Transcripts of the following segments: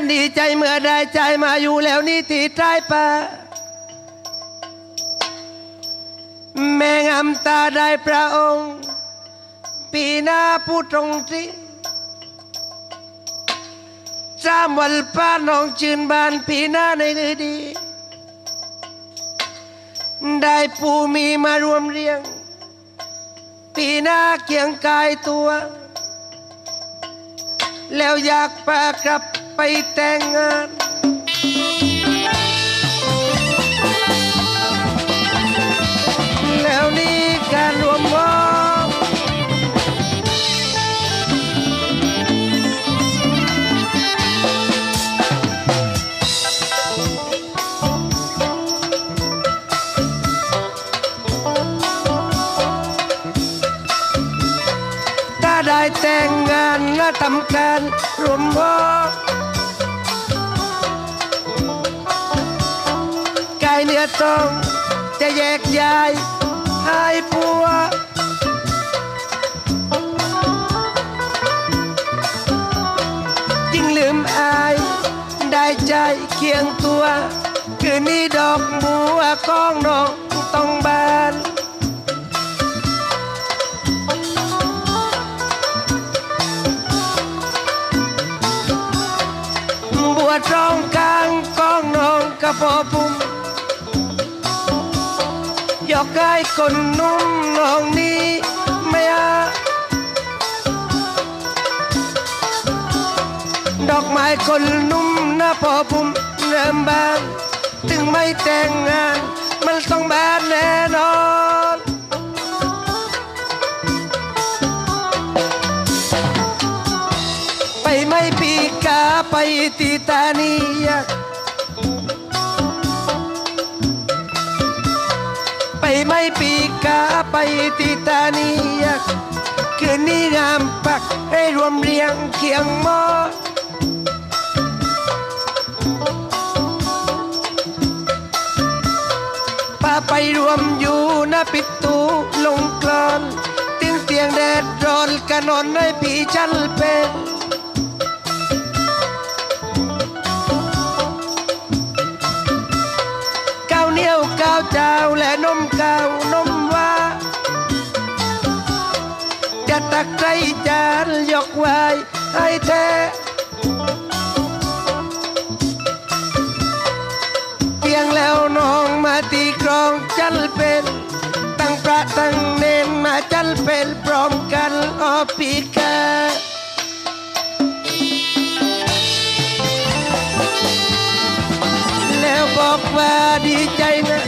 นดีใจเมื่อได้ใจมาอยู่แล้วนี่ตีใต้ป่าแม่งามตาได้พระองค์ ปีหน้าพูดตรงที่จามวันป้าน้องชื่นบานปีหน้าในลือดี ได้ปูมีมารวมเรียง ปีหน้าเคียงกายตัว แล้วอยากพากลับ ไปแต่งงานแล้วนี่การรวมวงถ้าได้แต่งงานและทำการรวมวงายเนื้อต้อง จะแยกย้ายให้ผัวยิ่งลืมอาย ได้ใจเคียงตัว คืนนี้ดอกบัวกองนองต้องบานบัวตรงกลางกองน้องกระพอ กกายคนนุ่มน้องนี้ไม่อาดอกไม้คนนุ่มหน้าพอพุ่มเริ่มบาน ถึงไม่แต่งงาน มันต้องบานแน่นอนไปไม่ปีกาไปตีตานี ปีกาไปตีตานียกคืนนี้งามปักให้รวมเรียงเคียงหมอป้าไปรวมอยู่หน้าปิดตูลงกลอนติ้งเตียงแดดร้อนกันนอนให้พี่ฉันเป็นก้าวเหนียวก้าวเจ้าและนมก้าวนม ตักใจจานยกไว้ให้แท้เพียงแล้วน้องมาตีกรองจันเป็น ตั้งพระตั้งเนนมาจันเป็นพร้อมกันออปีกาแล้วบอกว่าดีใจนะ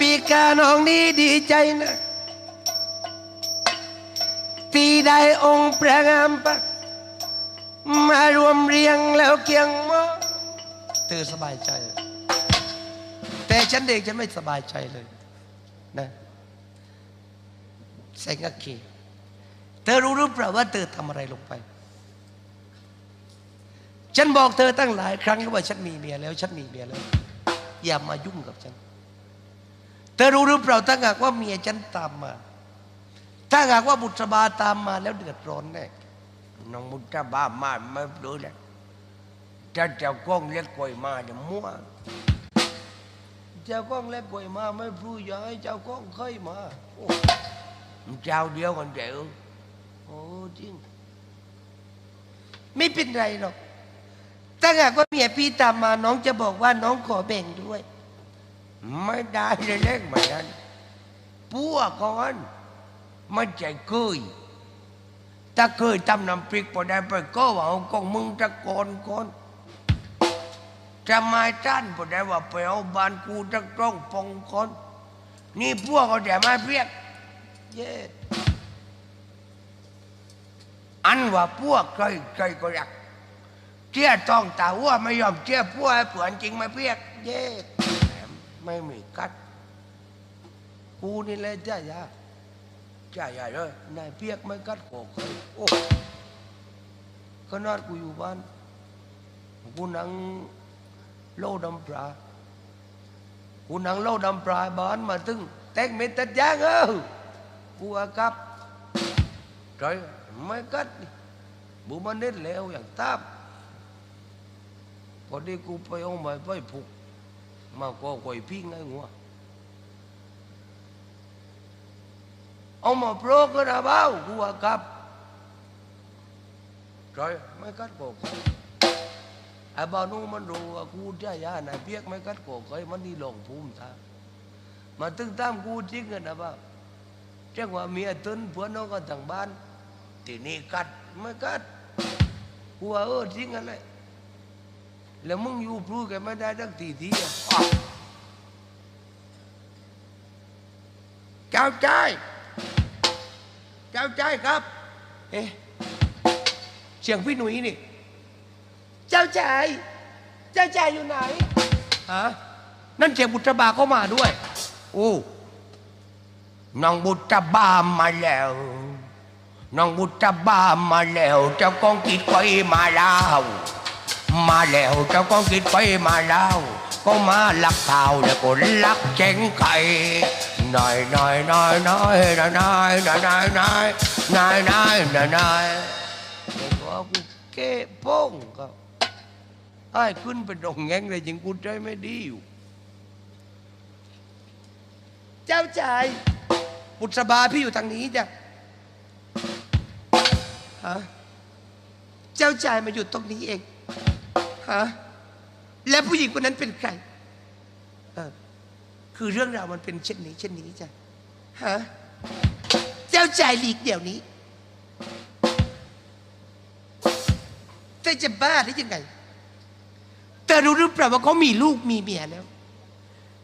ปีกาน้องนี้ดีใจนะที่ได้องค์พระงามปัก มารวมเรียงแล้วเคียงมอเธอสบายใจ แต่ฉันเองฉันไม่สบายใจเลยนะแสงอคีเธอรู้หรือเปล่าว่าเธอทำอะไรลงไป ฉันบอกเธอตั้งหลายครั้งแล้วว่าฉันมีเมียแล้ว ฉันมีเมียแล้ว อย่ามายุ่งกับฉัน เธอรู้หรือเปล่าถ้าหากว่าเมียฉันตามมา ถ้าหากว่าบุตรบาตามมาแล้วเดือดร้อนแน่น้องมุตาบ้ามาไม่รู้เลยถ้าเจ้าก้องเล็กกวยมาเนี่ยมั่วเจ้าก้องเล็กกวยมาไม่พูดอย่าให้เจ้าก้องเคยมาเจ้าเดียวกันเดียวโอ้จริง ไม่เป็นไรหรอกถ้าหากว่าเมียพี่ตามมาน้องจะบอกว่าน้องขอแบ่งด้วย ไม่ได้เลยเล็กเหมือนนั้นปัวก่อนไม่ใจเคยถ้าเคยทำน้ำพริกพอได้ไปก็ว่าเอากองมึงตะโกนก่อนจะมาจ้านพอได้ว่าไปเอาบ้านกูตะกร้องปองก่อนนี่พวกเขาแต่มาเพียกเย้อันว่าพวกเคยเคยก็รักเชี่ยต้องตาว่าไม่ยอมเชี่ยพวกให้เผื่อนจริงมาเพียกเย้แหม ไม่มีกัดกูนี่แหละจ้ายาใช่ใช่เลยนายเปียกไม่กัดโขกเคยโอ้ขนาดกูอยู่บ้านกูนั่งโล่ดำปลากูนั่งเล่าดำปลาบ้านมาตึงแตกเม็ดตัดยางเออกูอากับใจไม่กัดบุมันเน็ดแล้วอย่างตามพอดีกูไปเอาไม้ไปผูก mà có quầy phi ngay ngua ông mà pro cái là bao của cặp rồi mấy cắt cổ cây à bà nu mình đồ cu cha ya này biết mấy cắt cổ cây mình đi lồng phum ta mà tương tam cu chính là bao chắc ว่าเมียตึนผัวน้องก็ทางบ้านทีนี้กัดไม่กัดหัวเออทิ้งกันเลย แล้วมึงอยู่พลูกันไม่ได้ตั้งทีทีอะอ้าวเจ้าใจายเจ้าใจายครับ เอ๊ะเสียงพี่หนุ่ยนี่ เจ้าชายเจ้าชายอยู่ไหนฮะนั่นเสียงบุตรบาเข้ามาด้วย โอ้น้องบุตรบามาแล้วน้องบุตรบามาแล้ว เจ้ากองกิดไฟมาแล้ว มาแล้วเจ้ากองกิดไฟมาแล้ว ก็มาลักเท้าแล้วก็ลักเจงไข่น้อยน้อยน้อยน้อยน้อยน้อยน้อยน้อยน้อยน้อยน้อยน้อยน้อยบอกกูเก้โป้งก็ไอ้ขึ้นเป็นดงแงงเลยยิงกูใจไม่ดีอยู่ เจ้าชายบุษบาพี่อยู่ทางนี้จ้ะฮะเจ้าชายมาอยู่ตรงนี้เอง ฮะและผู้หญิงคนนั้นเป็นใครเออคือเรื่องราวมันเป็นเช่นนี้ เช่นนี้จ้ะฮะเจ้าชายหลีกเดี๋ยวนี้เธอจะบ้าได้ยังไงเธอรู้หรือเปล่าว่าเขามีลูกมีเมียแล้ว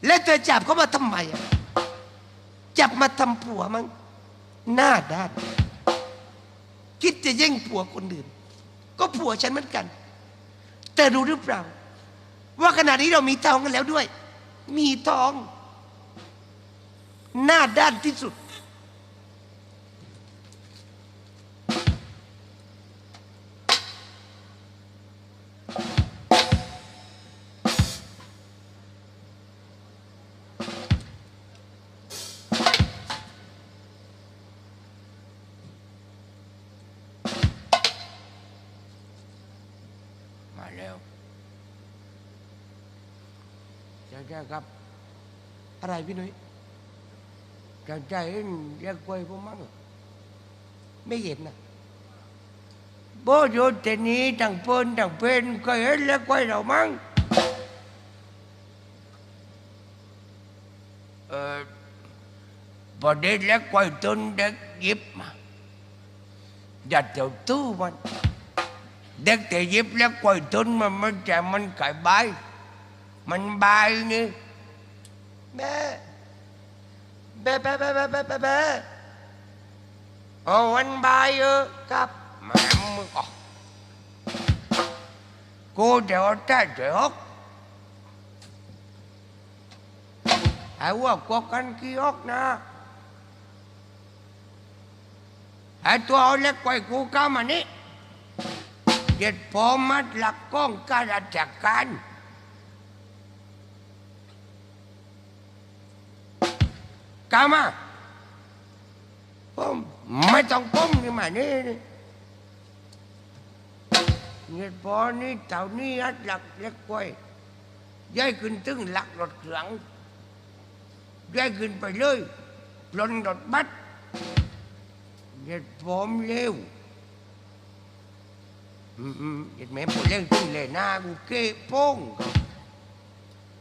และเธอจับเขามาทำไมอะจับมาทำผัวมั้งหน้าด้านคิดจะแย่งผัวคนอื่น ก็ผัวฉันเหมือนกัน เธอรู้หรือเปล่า ว่าขณะนี้เรามีทองกันแล้วด้วย มีทอง หน้าด้านที่สุด จ้าใจครับ อะไรพี่นุ้ยเจ้าใจเห็นเรียกกล้วยผมมั้งไม่เห็นนะโบโยนเตนี้ต่างเปิ้นต่างเป็นเคยเห็นเรียกล้วยเรามั้งเออพอเด็กเรียกล้วยต้นเด็กยิบมาอย่าเจ้าตู้มันเด็กแต่ยิบเรียกกล้วยต้นมันมันจะมันไก่ใบ มันบายไงแม่แม่แม่แม่แม่แม่แม่แม่โอ้วันบายเออครับแม่มึงออกกูเดี๋ยวจะเดี๋ยวไอ้ว่ากูกันกี่อกนะไอ้ตัวเล็กกว่ากูก้ามานี่เด็ดพอมัดหลักก้องการจัดการ chặt canh Cao mà ผมไม่ต้องก้มนี่มานี่เงินพอนี่เต่านี่อัดหลักเล็กกล้วยย้ายขึ้นตึงหลักรถหลังย้ายขึ้นไปเลยลนรถบัสเงินพร้อมเร็วอืมเงินแม่ผมเร็วตึงเลยหน้ากูเก้โป้ง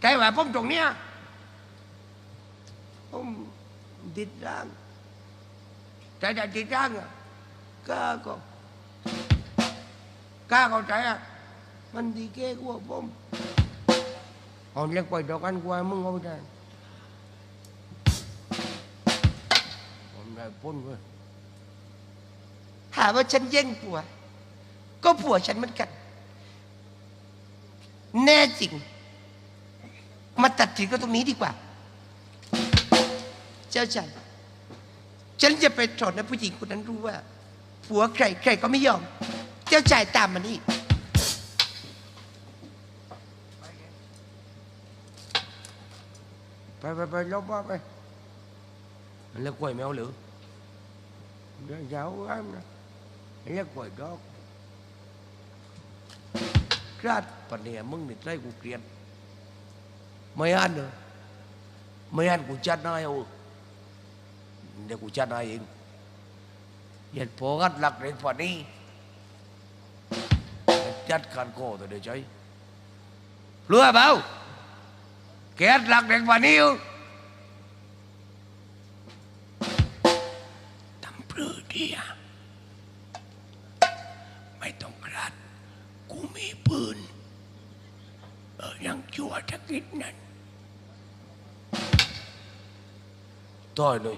ใจว่าผมตรงเนี้ยผม ดิดร่างใจจะจิตร่างอะก้าก็กล้าเข้าใจอะมันดีแก้กว่าผมเอาเล็กไปดอกกันกว่ามึงเอาไปได้ผมได้พ้นเว้ยหาว่าฉันแย่งผัว ก็ผัวฉันเหมือนกัน แน่จริง มาตัดสินก็ตรงนี้ดีกว่า เจ้าชายฉันจะไปสอนให้ผู้หญิงคนนั้นรู้ว่าผัวใครใครก็ไม่ยอม เจ้าชายตามมานี่เไปไปไปลบว่าไปมันเล็กกล้วยแมวหรือเดี๋ยวเช้าอ้ามนะมันเล็กกล้วยดอกกราดปะเนี่ยมึงนี่ใจกูเกลียดไม่อ่านเลยไม่อ่านกูจัดนายเอา เดี๋ยวกูจัดนายเองเหยียดโผกัดหลักเด็กฝันนี้จัดการโก้ตัวเดียวใจรู้เปล่าแกหลักเด็กฝันนี้อยู่ทำปรือเดียไม่ต้องกรัดกูมีปืนเออยังชั่วจะกิดนั่นต่อยเลย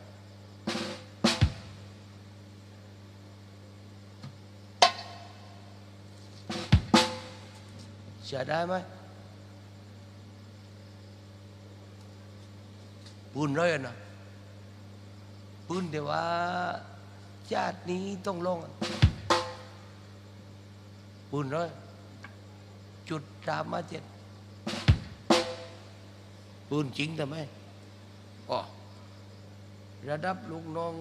สียได้ไหมปูนร้อยนะปูนแต่ว่าชาตินี้ต้องลงปูนร้อยจุดสามมาเจ็ดปูนจริงทำไมอ๋อระดับลูกน้อง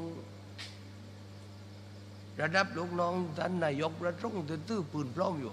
ระดับลูกน้องท่านนายกระทรงตื้อปืนพร้อมอยู่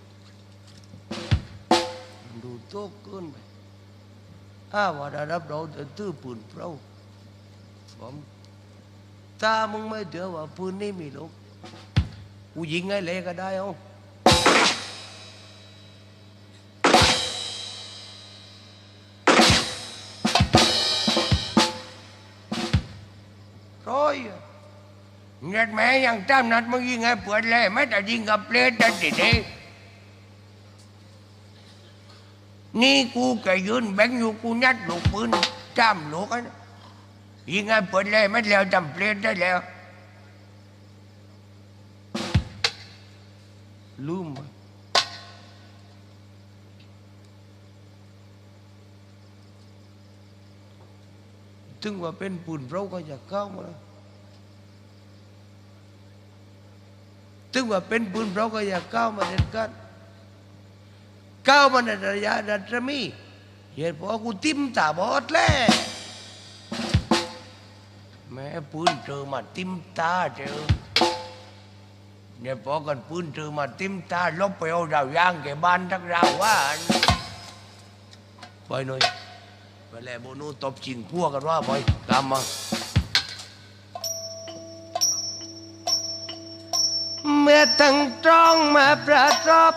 ดคนเลยโอ้อ่ากูเอาปืนเปล่าวาไม่เปล่ากูจกระนี่กับเปล่าแกเดี๋ยวตื้อมันดูโต๊ะเกินไปอ้าว่าระดับเราจะตื้อปืนเปล่าผมถ้ามึงไม่เดือว่าปืนนี่มีลูกกูยิงไงเละก็ได้เอาร้อยเงินแม่ยังตามนัดมึงยิงไงเปิดเลยไม่แต่ยิงกับเพลทแต่ติดเอง นี่กูก็ยืนแบงอยู่กูยัดลูกปืนจ้ำลูกอันยิงไงเปิดเลยไม่แล้วจำเปลี่ยนได้แล้ว ลืมถึงว่าเป็นปุ่นเราก็จะเข้ามาถึงว่าเป็นปุ่นเราก็อยากเข้ามาเด็ดกัน ก้าวมันในระยะรัศมีเหตุเพราะกูติมตาบอดแล้วแม่ปืนเจอมาติมตาเจอเนี่ยพอกันปืนเจอมาติมตาลบไปเอาดาวยางแกบ้านทักราวว่าไปหน่อยไปแล้วโบนูตบจิงพวกกันว่าไปตามมาเมื่อตั้งจ้องมาประจบ